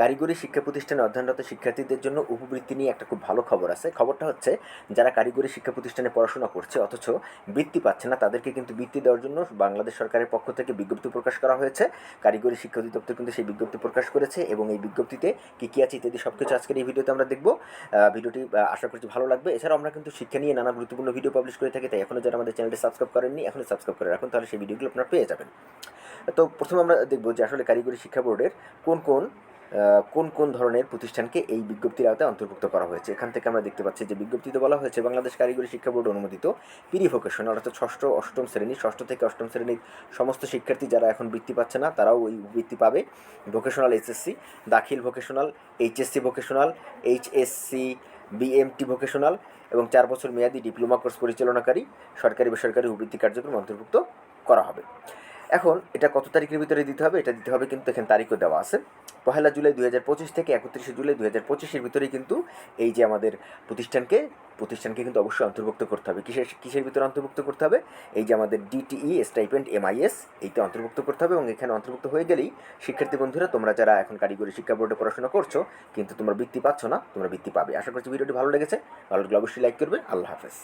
কারিগরি শিক্ষা প্রতিষ্ঠানে অধ্যয়নরত শিক্ষার্থীদের জন্য উপবৃত্তি নিয়ে একটা খুব ভালো খবর আছে। খবরটা হচ্ছে, যারা কারিগরি শিক্ষা প্রতিষ্ঠানে পড়াশোনা করছে, অথচ বৃত্তি পাচ্ছে না, তাদেরকে কিন্তু বৃত্তি দেওয়ার জন্য বাংলাদেশ সরকারের পক্ষ থেকে বিজ্ঞপ্তি প্রকাশ করা হয়েছে। কারিগরি শিক্ষা অধিদপ্তর কিন্তু সেই বিজ্ঞপ্তি প্রকাশ করেছে এবং এই বিজ্ঞপ্তিতে কী কী আছে ইত্যাদি সব কিছু আজকের এই ভিডিওতে আমরা দেখব। ভিডিওটি আশা করছি ভালো লাগবে। এছাড়াও আমরা কিন্তু শিক্ষা নিয়ে নানা গুরুত্বপূর্ণ ভিডিও পাবলিশ করে থাকি, তাই এখনও যারা আমাদের চ্যানেলটি সাবস্ক্রাইব করেননি, এখনই সাবস্ক্রাইব করে রাখুন, তাহলে সেই ভিডিওগুলো আপনারা পেয়ে যাবেন। তো প্রথমে আমরা দেখব যে আসলে কারিগরি শিক্ষা বোর্ডের কোন কোন কোন কোন ধরনের প্রতিষ্ঠানকে এই বিজ্ঞপ্তির আওতায় অন্তর্ভুক্ত করা হয়েছে? এখান থেকে আমরা দেখতে পাচ্ছি যে বিজ্ঞপ্তিতে বলা হয়েছে, বাংলাদেশ কারিগরি শিক্ষা বোর্ড অনুমোদিত পিরি ভোকেশনাল, অর্থাৎ ষষ্ঠ, অষ্টম শ্রেণি, ষষ্ঠ থেকে অষ্টম শ্রেণির সমস্ত শিক্ষার্থী যারা এখন বৃত্তি পাচ্ছে না, তারাও ওই বৃত্তি পাবে। ভোকেশনাল এইচএসসি দাখিল vocational, HSC vocational, HSC, BMT vocational এবং চার বছর মেয়াদী ডিপ্লোমা কোর্স পরিচালনাকারী সরকারি বেসরকারি উপবৃত্তি কার্যক্রম অন্তর্ভুক্ত করা হবে। এখন এটা কত তারিখের ভিতরে দিতে হবে, এটা দিতে হবে কিন্তু এখানে তারিখও দেওয়া আছে। পহেলা জুলাই দুই হাজার পঁচিশ থেকে একত্রিশে জুলাই দুই হাজার পঁচিশের ভিতরেই কিন্তু এই যে আমাদের প্রতিষ্ঠানকে প্রতিষ্ঠানকে কিন্তু অবশ্যই অন্তর্ভুক্ত করতে হবে। কিসের কিসের ভিতরে অন্তর্ভুক্ত করতে হবে? এই যে আমাদের ডিটিই, স্টাইপেন্ড, এমআইএস এইতে অন্তর্ভুক্ত করতে হবে এবং এখানে অন্তর্ভুক্ত হয়ে গেলেই শিক্ষার্থী বন্ধুরা, তোমরা যারা এখন কারিগরি শিক্ষা বোর্ডে পড়াশোনা করছ, কিন্তু তোমরা বৃত্তি পাচ্ছ না, তোমরা বৃত্তি পাবে। আশা করছি ভিডিওটি ভালো লেগেছে। ভালো লাগলে অবশ্যই লাইক করবে। আল্লাহ হাফেজ।